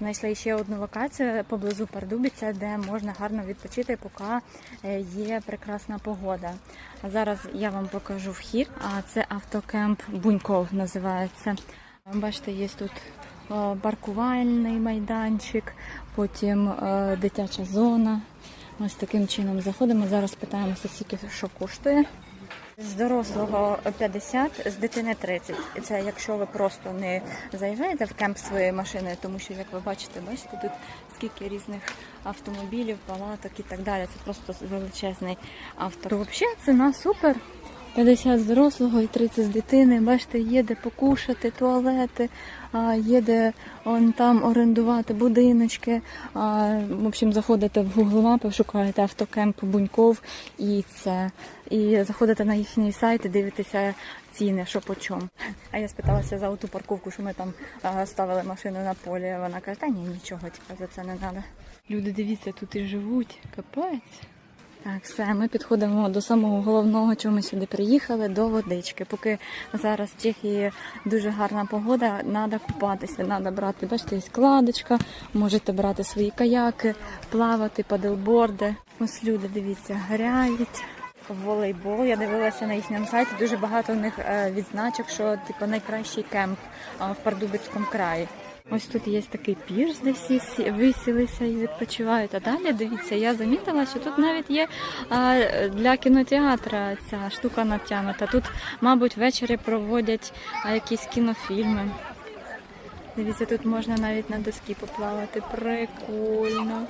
Знайшли ще одну локацію поблизу Пардубіця, де можна гарно відпочити, поки е, є прекрасна погода. Зараз я вам покажу вхід. А це автокемп Буньков називається. Бачите, є тут е, паркувальний майданчик, потім е, дитяча зона. Ось таким чином заходимо. Зараз питаємося, скільки що коштує. З дорослого 50, з дитини 30. І це якщо ви просто не заїжджаєте в кемп своєю машиною, тому що, як ви бачите, бачите, тут скільки різних автомобілів, палаток і так далі. Це просто величезний авто. То взагалі ціна супер. 50 з дорослого і 30 з дитини. Бачите, є де покушати, туалети, є де он там орендувати будиночки. В общем, заходите в Google Maps, шукаєте автокемп Буньков і це. І заходите на їхній сайт і дивитеся ціни, що по чому. А я спиталася за ту парковку, що ми там ставили машину на полі. Вона каже, та ні, нічого, типу, за це не треба. Люди, дивіться, тут і живуть. Капець. Так, все, ми підходимо до самого головного, чому ми сюди приїхали, до водички. Поки зараз в Чехії дуже гарна погода, треба купатися, треба брати, бачите, є складочка, можете брати свої каяки, плавати, паделборди. Ось люди, дивіться, грають. в Волейбол, я дивилася на їхньому сайті. Дуже багато у них е, відзначок, що типу найкращий кемп е, в Пардубицькому краї. Ось тут є такий пірс, де всі сі- висілися і відпочивають. А далі дивіться, я замітила, що тут навіть є для кінотеатра ця штука натягнута. Тут, мабуть, ввечері проводять якісь кінофільми. Дивіться, тут можна навіть на доски поплавати. Прикольно.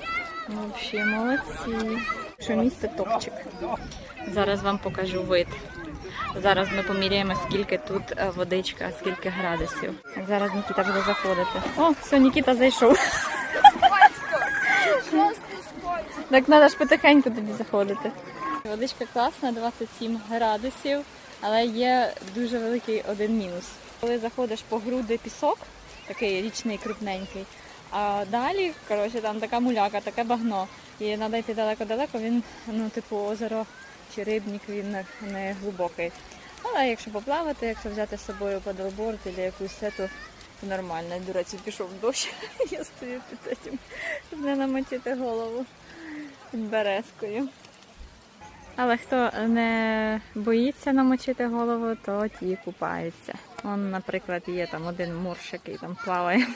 Взагалі, молодці. Що місце топчик. Зараз вам покажу вид. Зараз ми поміряємо, скільки тут е, водичка, скільки градусів. Зараз Нікіта буде заходити. О, все, Нікіта зайшов. Так треба ж потихеньку тоді заходити. Водичка класна, 27 градусів, але є дуже великий один мінус. Коли заходиш по груди пісок, такий річний крупненький, а далі, коротше, там така муляка, таке багно. І треба йти далеко-далеко, він, ну, типу, озеро чи рибник, він не, глибокий. Але якщо поплавати, якщо взяти з собою паделборд або якусь сету, то нормально. До речі, пішов дощ, я стою під цим, щоб не намочити голову під березкою. Але хто не боїться намочити голову, то ті купаються. Он, наприклад, є там один мурш, який там плаває.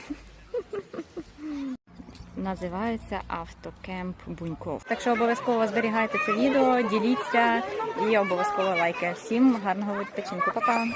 Називається автокемп Буньков. Так що обов'язково зберігайте це відео, діліться і обов'язково лайки. Всім гарного відпочинку. Па-па!